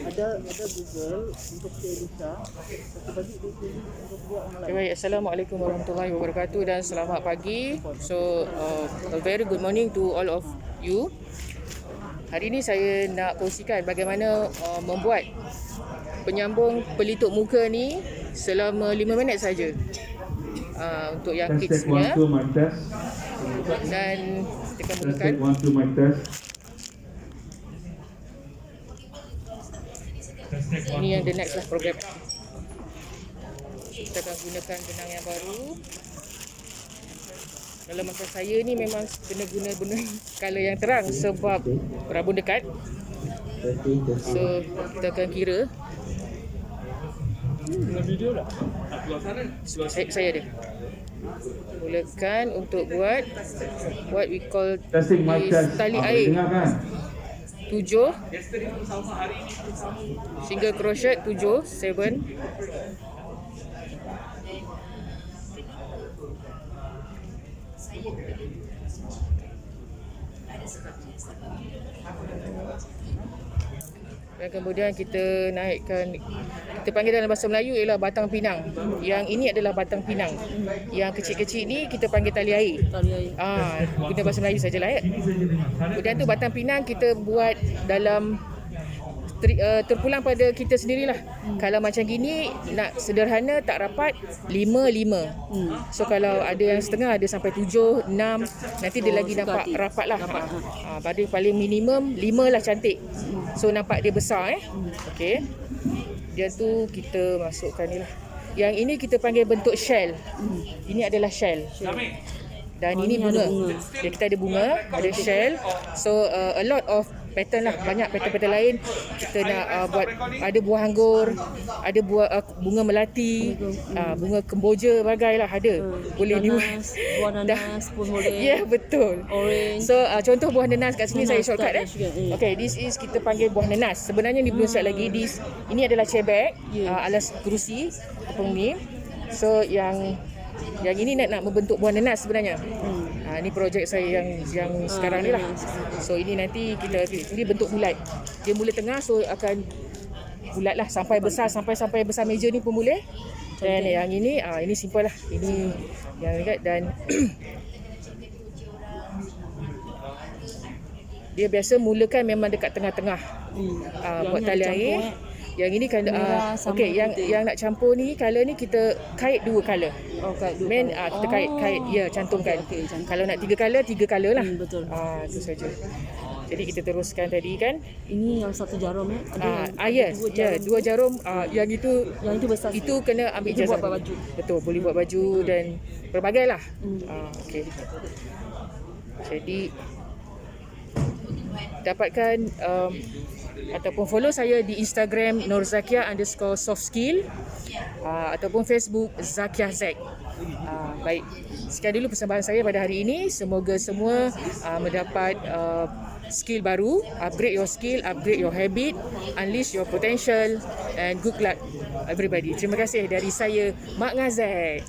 Ada ada Google untuk si Elisa. Satu bagi dia pilih untuk buat online. Okay, baik. Assalamualaikum warahmatullahi wabarakatuh dan selamat pagi. So, uh, a very good morning to all of you. Hari ini saya nak kongsikan bagaimana uh, membuat penyambung pelitup muka ni selama 5 minit saja. Uh, untuk yang kids punya dan kita akan Test mulakan. Ini yang the next lah program. Kita akan gunakan benang yang baru. Kalau masa saya ni memang kena guna benang color yang terang sebab rabun dekat. So kita akan kira. Saya, saya ada. Mulakan untuk buat what we call tali air dengar kan? Tujuh. Single crochet tujuh seven dan kemudian kita naikkan kita panggil dalam bahasa Melayu ialah batang pinang yang ini adalah batang pinang yang kecil-kecil ni kita panggil tali air Tali air. Ah, guna bahasa Melayu sajalah ya. Kemudian tu batang pinang kita buat dalam ter, uh, terpulang pada kita sendirilah. Hmm. Kalau macam gini nak sederhana tak rapat 5 5. Hmm. So kalau ada yang setengah ada sampai 7 6 nanti dia Oh, lagi nampak hati. rapat lah. Rapat, ha. Ah, pada paling minimum 5 lah cantik. So nampak dia besar eh. Okey. Dia tu kita masukkan ni lah. Yang ini kita panggil bentuk shell. Ini adalah shell. Dan Oh, ini ni ada bunga. bunga. Dia kita ada bunga, ada shell. So uh, a lot of pattern lah, banyak pattern-pattern lain. Kita nak uh, buat ada buah anggur, ada buah uh, bunga melati, uh, bunga kemboja bagai lah ada. Boleh dibuat. nanas, buah nanas pun boleh. Ya, yeah, betul. Orange. So uh, contoh buah nenas kat sini Nenas saya shortcut eh. eh. Okay, this is kita panggil buah nenas. Sebenarnya ni belum start lagi. This ini adalah chair Yes. uh, alas kerusi apa ni. So yang yang ini nak nak membentuk buah nenas sebenarnya. Hmm. Ha, ini projek saya yang yang sekarang ni lah. So ini nanti kita ini bentuk bulat. Dia mula tengah so akan bulat lah sampai besar sampai sampai besar meja ni pun boleh. Dan yang ini ah ini simple lah. Ini yang dekat dan dia biasa mulakan memang dekat tengah-tengah. Hmm. Yang buat ni tali air. campur, eh. Yang ini kan Merah uh, okey yang putih. yang nak campur ni color ni kita kait dua color. Oh, kat dua colour. ah kita kait kait ya cantumkan. Okey, okey, cantum. Kalau nak tiga color tiga color lah. Hmm, betul. Ah itu saja. Jadi kita teruskan tadi kan. Ini yang satu jarum eh. Ada Ah, yang ah yes, dua ya jarum. dua jarum ah yang itu Yang itu besar. itu kena ambil ijazah. buat baju. Betul, boleh buat baju dan berbagai lah. Hmm. Ah okey. Jadi dapatkan um, ataupun follow saya di Instagram Nurzakia underscore soft skill uh, ataupun Facebook Zakia Z. Uh, baik, sekian dulu persembahan saya pada hari ini. Semoga semua uh, mendapat uh, skill baru, upgrade your skill, upgrade your habit, unleash your potential and good luck everybody. Terima kasih dari saya Mak Ngazet.